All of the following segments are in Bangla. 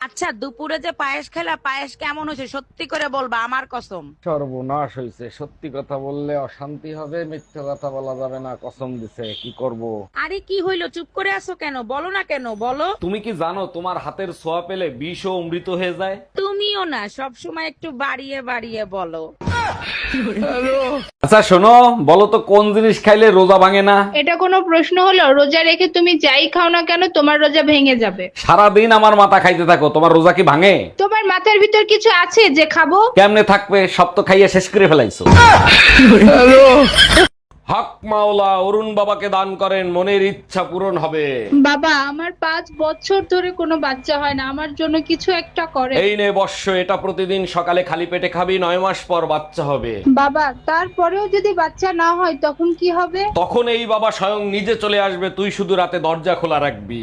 আচ্ছা দুপুরে যে পায়েস খেলা পায়েস কেমন হয়েছে? সত্যি করে বলবা আমার কসম। সর্বনাশ হয়েছে। সত্যি কথা বললে অশান্তি হবে মিথ্যা কথা বলা যাবে না কসম দিছে। কি করব? আরে কি হইল? চুপ করে আছো কেন? বলো না কেন? বলো। তুমি কি জানো তোমার হাতের ছোঁয়া পেলে বিষ ও অমৃত হয়ে যায়? তুমিও না সব সময় একটু বাড়িয়ে বাড়িয়ে বলো। আচ্ছা শোনো বলো তো কোন জিনিস খাইলে রোজা ভাঙে না? এটা কোনো প্রশ্ন হলো? রোজা রেখে তুমি যাই খাও না কেন তোমার রোজা ভেঙে যাবে। সারা দিন আমার মাথা খাইতে থাকো তোমার রোজা কি ভাঙে? তোমার মাথার ভিতর কিছু আছে যে খাব? কেমনে থাকবে? সব তো খাইয়ে শেষ করে ফেলাইছো। হক মাওলা অরুণ বাবাকে দান করেন মনের ইচ্ছা পূরণ হবে। বাবা আমার পাঁচ বছর ধরে কোনো বাচ্চা হয় না আমার জন্য কিছু একটা করে এই নে বর্ষ এটা প্রতিদিন সকালে খালি পেটে খাবি নয় মাস পর বাচ্চা হবে। বাবা তারপরেও যদি বাচ্চা না হয় তখন কি হবে? তখন এই বাবা স্বয়ং নিজে চলে আসবে তুই শুধু রাতে দরজা খোলা রাখবি।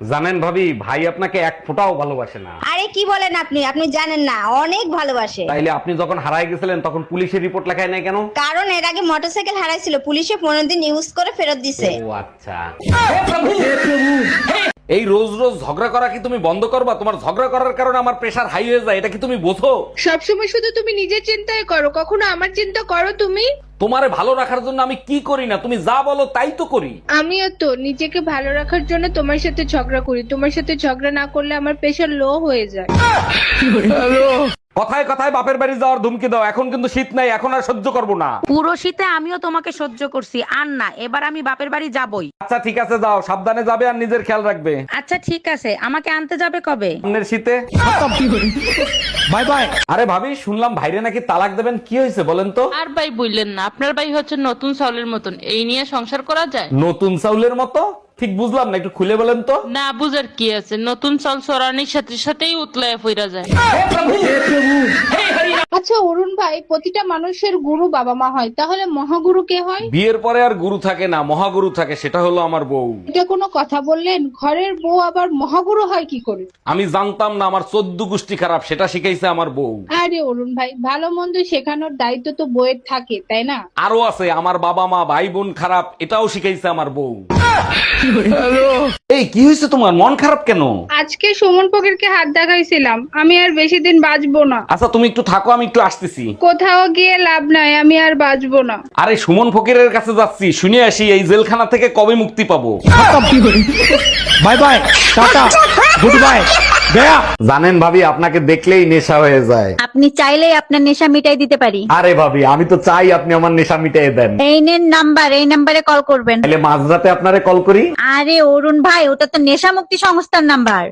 জানেন ভাবি ভাই আপনাকে এক ফোঁটাও ভালোবাসে না। আরে কি বলেন আপনি? আপনি জানেন না অনেক ভালোবাসে। তাইলে আপনি যখন হারাই গেছিলেন তখন পুলিশের রিপোর্ট লেখায় নাই কেন? কারণ এর আগে মোটরসাইকেল হারাইছিল পুলিশে পনেরো দিন ইউজ করে ফেরত দিছে। ও আচ্ছা। এই রোজ রোজ ঝগড়া করা কি তুমি বন্ধ করবা? তোমার ঝগড়া করার কারণে আমার প্রেশার হাই হয়ে যায় এটা কি তুমি বোঝো? সবসময় শুধু তুমি নিজের চিন্তায় করো কখনো আমার চিন্তা করো তুমি? তোমারে ভালো রাখার জন্য আমি কি করি না? তুমি যা বলো তাই তো করি। আমিও তো নিজেকে ভালো রাখার জন্য তোমার সাথে ঝগড়া করি। তোমার সাথে ঝগড়া না করলে আমার প্রেশার লো হয়ে যায়। কথায় কথায় বাপের বাড়ি যাওয়ার ধুমকি দাও। এখন কিন্তু শীত নাই এখন আর সহ্য করব না। পুরো শীতে আমিও তোমাকে সহ্য করছি আর না এবার আমি বাপের বাড়ি যাবই। আচ্ছা ঠিক আছে যাও। সাবধানে যাবে আর নিজের খেয়াল রাখবে। আচ্ছা ঠিক আছে। আমাকে আনতে যাবে কবে? সামনের শীতে। Bye bye. আরে ভাবি শুনলাম ভাইরে নাকি তালাক দেবেন। কি হয়েছে বলেন তো? আর ভাই বললেন না আপনার ভাই হচ্ছে নতুন চাউলের মতন। এই নিয়ে সংসার করা যায়? নতুন চাউলের মতো? ঠিক বুঝলাম না একটু খুলে বলেন তো। না বুঝার কি আছে? নতুন চাল চড়ানির সাথে সাথেই উতলায় ফিরা যায়। আচ্ছা অরুণ ভাই প্রতিটা মানুষের গুরু বাবা মা হয় তাহলে মহাগুরু কে হয়? বিয়ের পরে আর গুরু থাকে না মহাগুরু থাকে সেটা হলো আমার বউ। এটা কোনো কথা বললেন? ঘরের বউ আবার মহাগুরু হয় কি করে? আমি জানতাম না আমার চোদ্দ গোষ্ঠী খারাপ সেটা শিখাইছে আমার বউ। আরে অরুণ ভাই ভালো মন্দ শেখানোর দায়িত্ব তো বউয়ের থাকে তাই না? আরও আছে আমার বাবা মা ভাই বোন খারাপ এটাও শিখাইছে আমার বউ। এই কি হয়েছে তোমার? মন খারাপ কেন? আজকে সুমন ফকিরকে হাত দেখাইছিলাম। আমি আর বেশি দিন বাঁচবো না। আচ্ছা তুমি একটু থাকো আমি একটু আসতেছি। কোথাও গিয়ে লাভ নাই আমি আর বাঁচবো না। আরে সুমন ফকিরের কাছে যাচ্ছি। শুনে আসি এই জেলখানা থেকে কবে মুক্তি পাবো? Bye bye tata. Good bye জানেন ভাবি আপনাকে দেখলেই নেশা হয়ে যায়। আপনি চাইলেই আপনার নেশা মিটাই দিতে পারি। আরে ভাবি আমি তো চাই আপনি আমার নেশা মিটাই দেন। এই নেন নাম্বার এই নাম্বারে কল করবেন। তাহলে মাঝরাতে আপনারে কল করি। আরে অরুণ ভাই ওটা তো নেশা মুক্তি সংস্থার নাম্বার।